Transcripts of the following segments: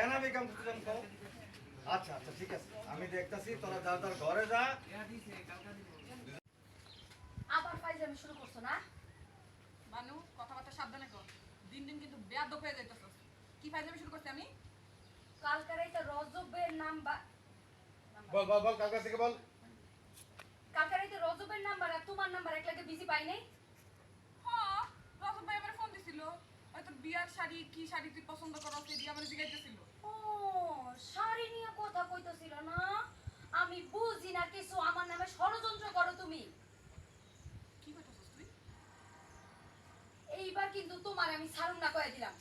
কেন আমি কাম করতে আচ্ছা আচ্ছা ঠিক আছে। আমি দেখতাছি তোরা যা তোর ঘরে যা। আবার ফাইজলামি শুরু করছ না? মানু কথাবার্তা সাবধানে কর। দিন দিন কিন্তু বেয়াদব হয়ে যাইতেছস কি ফাইজলামি শুরু করছি আমি? কালকার এইটা রজবের নাম্বার। বল বল বল কালকে থেকে বল। কালকার এইটা রজবের নাম্বার আর তোমার নাম্বার একলাগে বিজি পাই নাই? হ্যাঁ রজব ভাই আমার ফোন দিছিল। হয়তো বিয়ার শাড়ি কি শাড়ি তুই পছন্দ করো সেটি আমার জিজ্ঞাসা ও শাড়ি নিয়ে কথা কইতেছিল না আমি বুঝি না কিছু আমার নামে ষড়যন্ত্র করো তুমি কি করতেছস তুই এইবার কিন্তু তোমার আমি সারুম না কয়ে দিলাম।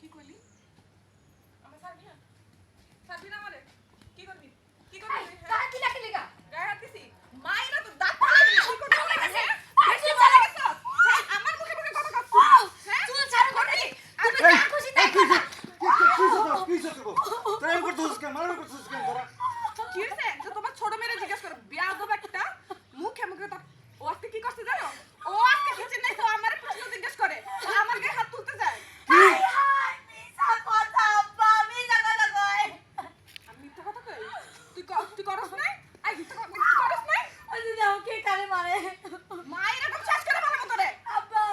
কি কইলি? আমার সারবি না? সারবি না আমারে? কি করবি? কি করবি? গায়ে? কার কি ডাকি লেগা? গায়ে হাত দিছি। মাইরা তো দাঁত ফালাই দিবি কি করবি আমার কাছে। বেশি চলে গেছস হ্যাঁ, আমার মুখে মুখে কথা কচ্ছিস হ্যাঁ চুল ছাড় করবি তুমি এই, যা খুশি তাই করবা। প্রেম করতেছিস কেন মারামারি করতেছিস কেন তোরা কি হয়েছে যে তোমার ছোট মেয়ে জিজ্ঞেস করো বেয়াদব একটা মুখে মুখে তো ও আজকে কি করতে জানো ও আজকে কিছু নেই তো আমার প্রশ্ন জিজ্ঞেস করে ও আমার গায়ে হাত তুলতে যায় হাই হাই মিছা কথা আব্বা মিছা কথা কয় আমি মিথ্যা কথা কই তুই ক- তুই করস নাই আই মিথ্যা কথা তুই করস নাই ওই দিদি আমাকে কারে মারে মায়ের এরকম শেষ করে ভালো মতো রে আব্বা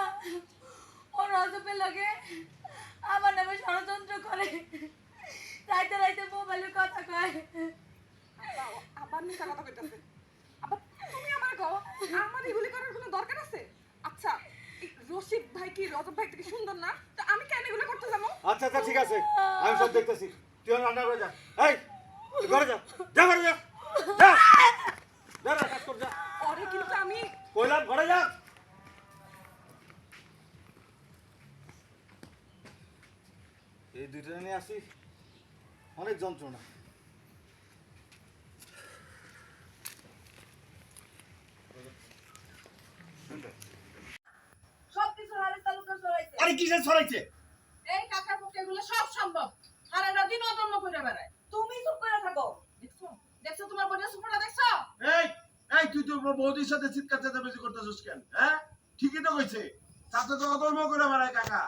ও রজবের লগে আমার নামে ষড়যন্ত্র করে। রাইতে রাইতে মোবাইলে কথা কয়। আবার মিথ্যা কথা কইতাছে। আবার তুমি আমার কও আমার এগুলি করার কোনো দরকার আছে? আচ্ছা রশিদ ভাই কি রজব ভাই থেকে সুন্দর না? তো আমি কেন এগুলো করতে যাব? আচ্ছা আচ্ছা ঠিক আছে। আমি সব দেখতেছি। তুই রান্না করে যা। এই ঘরে যা। যা ঘরে যা। যা। যা কাজ কর যা পরে কিন্তু আমি কইলাম ঘরে যা এই দুইটা নিয়ে আসি। অনেক যন্ত্রণা। সবকিছু হারে তালুকা চড়াইছে আরে কিসের ছড়াইছে এই কাকার পক্ষে এগুলো সব সম্ভব। দিন অদম্য করে বেড়ায়। তুমি চুপ করে থাকো। দেখছ? দেখছ তোমার বোনের সুপটা দেখছ? এই এই তুই তো বৌদির সাথে চিৎকার চেঁচামেচি করতেছিস কেন হ্যাঁ? ঠিকই তো কইছে। তাতে তো অধর্ম করে বেড়ায় কাকা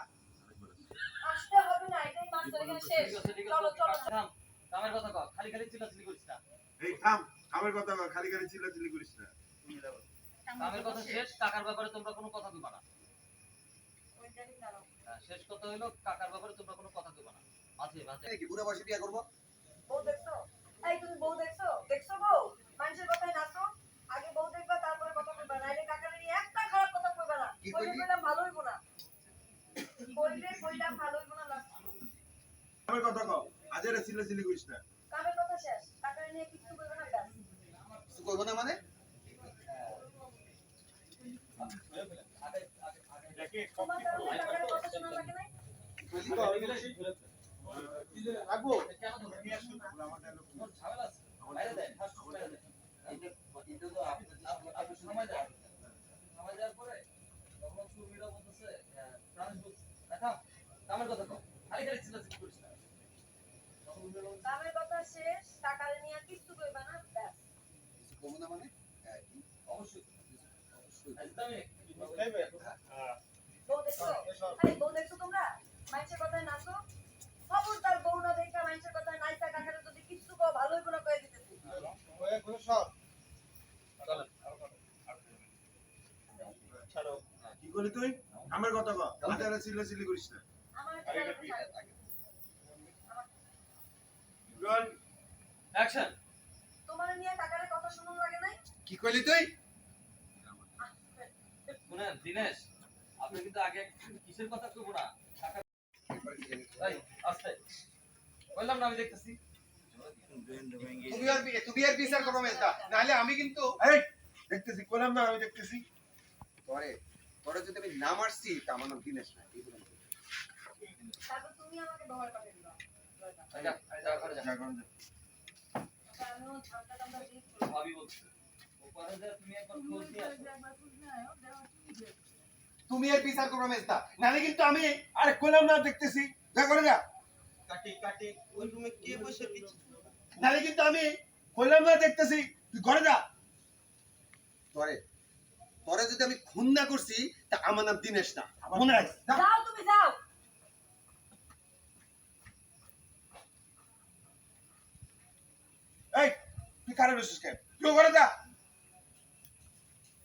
আসতে হবে না এটাই মাস্টার এখানে শেষ চলো চলো থাম কামের কথা কর খালি খালি চিল্লাচিল্লি করিস না। এই থাম আমার কথা কর, খালি খালি চিল্লাচিল্লি করিস না। কামের কথা শেষ? কাকার ব্যাপারে তোমরা কোনো কথা দিবা না। হ্যাঁ, শেষ কথা হলো কাকার ব্যাপারে তোমরা কোনো কথা দিবা না। মাঝে মাঝে কি বুড়া বয়সে বিয়ে করব? বউ দেখছ? এই তুমি বউ দেখছ? দেখছ বউ? মানুষের কথায় নাচো। আগে বউ দেখবা তারপরে কথা কইবা নাইলে কাকারে নিয়ে একটা খারাপ কথা কইবা না। কি কইলে? কইলি? আমার কথা কর আজেরে চিল্লাচিল্লি করিস না। কামের কথা শেষ। কাকারে নিয়ে কিছু কইবা না ব্যাস। কিছু করব না মানে? তোমার কথা কামের খালি খালি চিল্লাচিল্লি করিস কামের কথা শেষ কাকারে নিয়ে কিছু কইবা না ব্যাস। কিছু করব না মানে? হ্যাঁ, কি? অবশ্যই। অবশ্যই। একদমই। বউ দেখছ? আরে বউ দেখছ তোমরা? মানুষের কথায় নাচো। খবরদার বউ না দেখা মানুষের কথায় নাইতা কাকারে যদি কিছু কও ভালো হইবো কয়ে দিতেছি। চলেন কি করলি তুই? আমার কথা কর চিল্লাচিল্লি করিস না। আমার বল অ্যাকশন তোমার নিয়ে কাকারের কথা শুনুন লাগে নাই? কি কইলি তুই? শুনেন দিনেশ আপনি কিন্তু আগে কিসের কথা কইব না? আস্তে। বললাম না আমি দেখতেছি। তুমি আর তুমি আর বিচার করো মেয়েটা। নাহলে আমি কিন্তু এই দেখতেছি কইলাম না আমি দেখতেছি। পরে পরে যদি আমি না মারছি তা আমার নাম দিনেশ না। তারপর তুমি আমাকে করে দিবা। তুমি তুমি বিচার করো মেয়েটা নাহলে কিন্তু আমি আরে কইলাম না দেখতেছি। যা করে যা কাটি কাটি ওই রুমে কে বসে নালে কিন্তু আমি কইলাম না দেখতেছি। তুই ঘরে যা। পরে পরে যদি আমি খুন না করছি তা আমার নাম দিনেশ না। মনে রাখ যাও তুমি যাও। কারে বসিস কেন তুই ঘরে যা।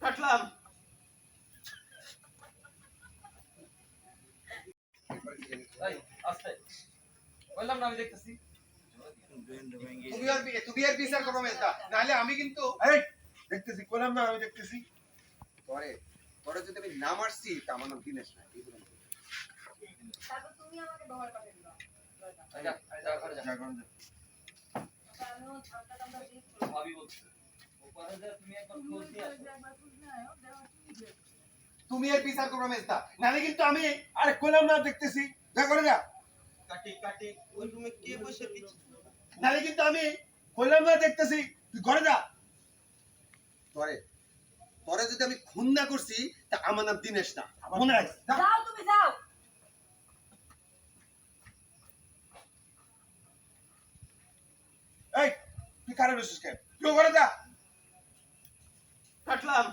কাটলাম। বললাম না আমি দেখতেছি। তুমি আর তুমি আর বিচার করো মেজদা নাহলে আমি কিন্তু দেখতেছি কইলাম না আমি দেখতেছি। তরে তরে যদি আমি না মারছি তা আমার নাম দিনেশ না এই বললাম। তুমি আমাকে ব্যবহার করে দিবা যা যা ঘরে যা। যা ঘরে যা। তুমি একবার খোঁজ নিয়ে আসো তুমি বিচার করো মেজদা। নাহলে কিন্তু আমি আরে কইলাম না দেখতেছি। যা করে যা। কাটি কাটি ওই রুমে কে বসে নালে কিন্তু আমি কইলাম না দেখতেছি। তুই ঘরে যা। তরে তরে যদি আমি খুন না করছি তা আমার নাম দিনেশ না। মনে রাখ। যাও তুমি যাও। এই তুই কারে বসিস কেন তুই ঘরে যা কাটলাম